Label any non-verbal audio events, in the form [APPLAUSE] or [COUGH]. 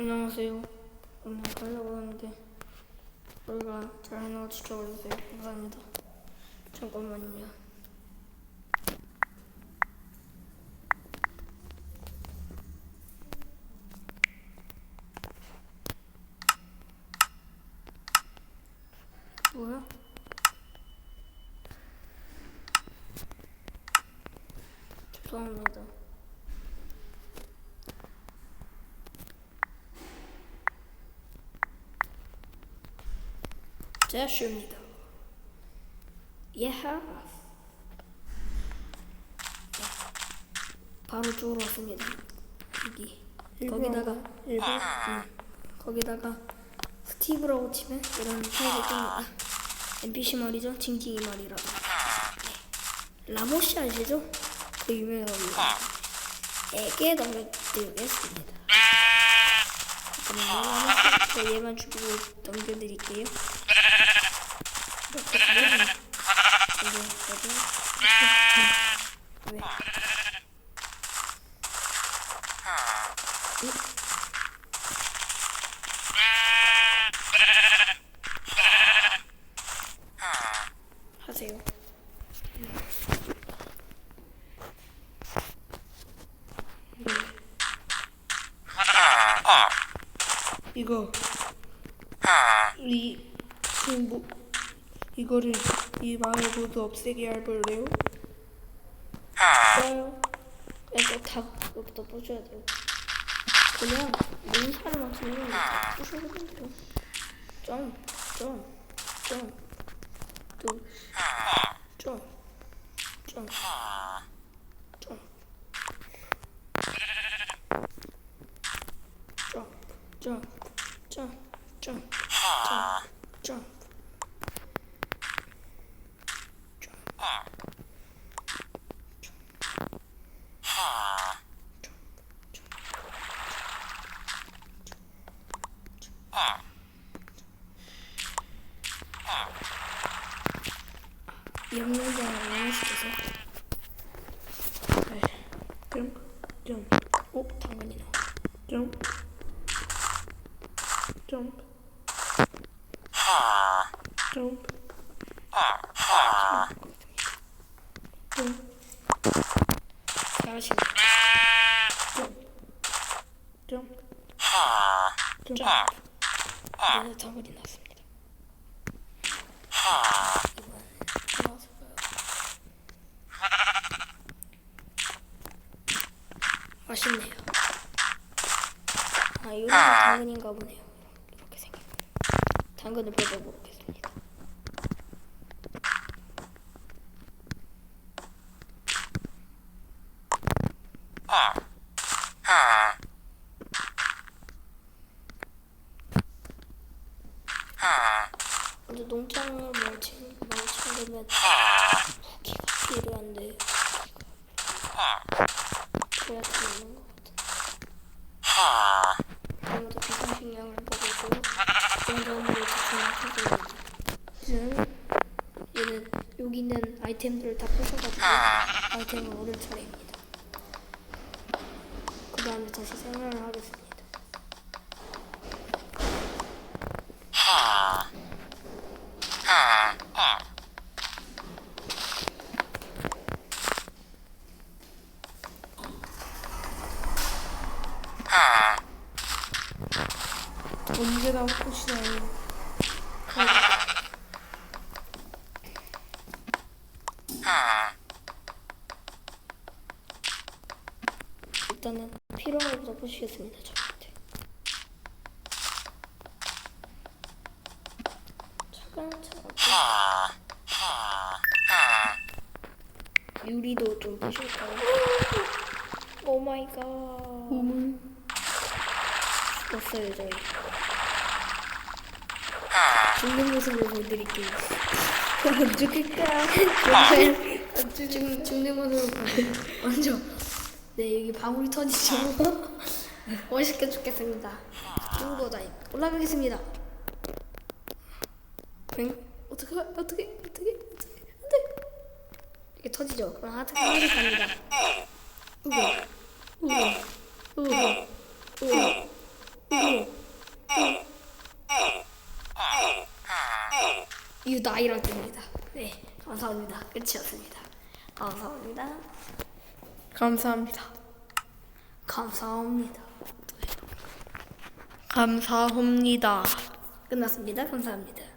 안녕하세요. 오늘 하려고 하는데 우리가 잘 하는 거 지켜봐주세요. 감사합니다. 잠깐만요. 뭐야? 죄송합니다. 됐습니다. 예하. 바로 쪽으로 왔습니다. 여기 거기다가 일본 응. 거기다가 스티브라고 치면 이런 파일이 뜹니다. NPC 말이죠. 징징이 말이라. 네. 라모시 아시죠? 그 유명합니다. 에게 넘겨드리겠습니다. 잠깐만요. 라모시 저 얘만 죽이고 넘겨드릴게요. 이렇게 되면 이제 여기 왜? 하세요. 이거 이 지금 뭐 이거를 이 마을 모두 없애게 해볼래요? 좋아요. 이거 다 여기다 부셔야 돼요. 그냥 눈살을 맞추면 다 부셔도 돼요. 점, 점, 점, 또, 점, 점, 점, 점, 점, 점, 점, 점, 점. 염려장을 완화시켜서 네. 그럼 점 오, 당근이 나와 점 점프 점프 점프 잘하시네 점프 점프 점프 그래서 당근이 났어 맛있네요. 아, 이거는 당근인가 보네요. 이렇게 생긴 거. 당근을 뺏어보겠습니다. 근데 농장을 멀친, 멀친다면 무기가 필요한데 그래야 되는 것 같아. 아무도 비상 식량을 먹이고 농작물을 집중하고 이제는 얘는 여기 있는 아이템들을 다 부셔가지고 아이템을 얻을 차례입니다. 그 다음에 다시 생활을 하겠습니다. 언제나 꽃이나요. 일단은 필요한 것부터 부시겠습니다. 저한테. 차근차근. 유리도 좀 부실까요? [GASPS] 오 마이 갓. 죽었어요 저희. 죽는 모습을 보여드릴게요. 안 죽일까? 지금 죽는 모습을 보여. 먼저 네 여기 방울이 터지죠. 멋있게 죽겠습니다. 중고다이 올라가겠습니다. 뱅 어떻게 어떻게 어떻게 어떻게 안돼 이게 터지죠. 그럼 하트 하나씩 갑니다. 우와 우와 우와 우와 우와 유다이라 뜹니다. 네, 감사합니다. 끝이었습니다. 감사합니다. 감사합니다. 감사합니다. 감사합니다. 끝났습니다. 감사합니다.